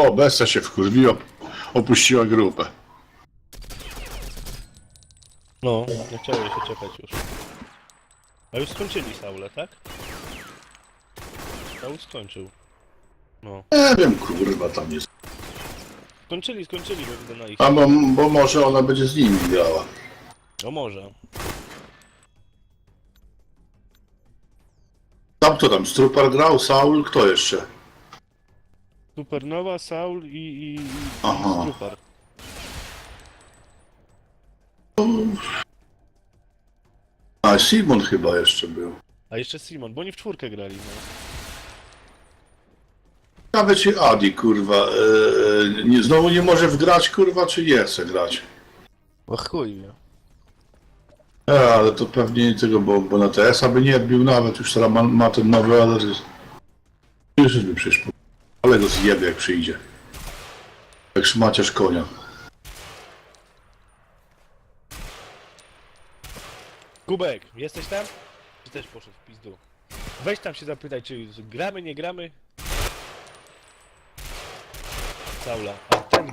O, Bessa się wkurwiła, opuściła grupę. No, nie chciało się czekać już. A już skończyli Saule, tak? Saul skończył. No. Nie wiem, kurwa, tam jest. Skończyli, skończyli, bo widzę na ich. A bo, bo może ona będzie z nimi grała. No może. Tam kto tam? Strupar grał, Saul, kto jeszcze? Supernowa, Saul i, i, i Aha. Super. A, Simon chyba jeszcze był. A jeszcze Simon, bo oni w czwórkę grali, no. Nawet się Adi, kurwa, e, e, nie, znowu nie może wgrać, kurwa, czy nie chce grać? O chuj wie. E, ale to pewnie nie tego, bo, bo na TS-a by nie bił nawet, już teraz ma, ma ten nowy, ale... Już by przecież... Ale go zjebie, jak przyjdzie. Jak szmaciarz konia. Kubek, jesteś tam? Czy też poszedł w pizdu? Weź tam się zapytaj, czy gramy, nie gramy? Saula. A ten